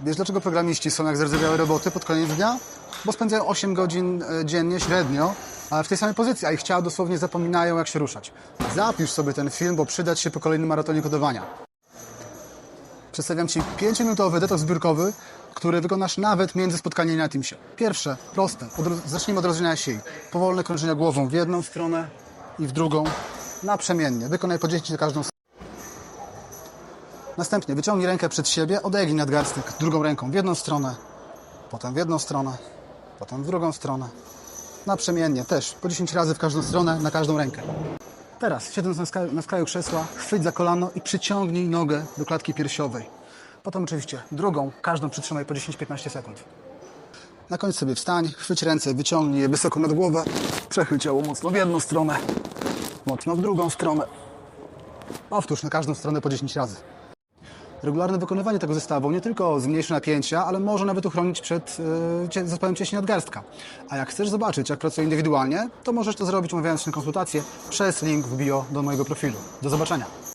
Wiesz dlaczego programiści są jak zardzewiałe roboty pod koniec dnia? Bo spędzają 8 godzin e, dziennie średnio w tej samej pozycji, a ich ciała dosłownie zapominają jak się ruszać. Zapisz sobie ten film, bo przydać się po kolejnym maratonie kodowania. Przedstawiam Ci 5-minutowy detoks zbiórkowy, który wykonasz nawet między spotkaniami na Teamsie. Pierwsze, proste. Zacznijmy od rozróżniania sił. Powolne krążenia głową w jedną stronę i w drugą, naprzemiennie. Wykonaj po 10 na każdą stronę. Następnie wyciągnij rękę przed siebie, odegnij nadgarstek drugą ręką w jedną stronę, potem w jedną stronę, potem w drugą stronę. Naprzemiennie też, po 10 razy w każdą stronę, na każdą rękę. Teraz, siedząc na skraju, na skraju krzesła, chwyć za kolano i przyciągnij nogę do klatki piersiowej. Potem oczywiście drugą, każdą przytrzymaj po 10-15 sekund. Na końcu sobie wstań, chwyć ręce, wyciągnij je wysoko nad głowę, przechyl ciało mocno w jedną stronę, mocno w drugą stronę. Powtórz na każdą stronę po 10 razy. Regularne wykonywanie tego zestawu nie tylko zmniejszy napięcia, ale może nawet uchronić przed yy, zespołem cięśni nadgarstka. A jak chcesz zobaczyć, jak pracuję indywidualnie, to możesz to zrobić umawiając się na konsultację przez link w bio do mojego profilu. Do zobaczenia.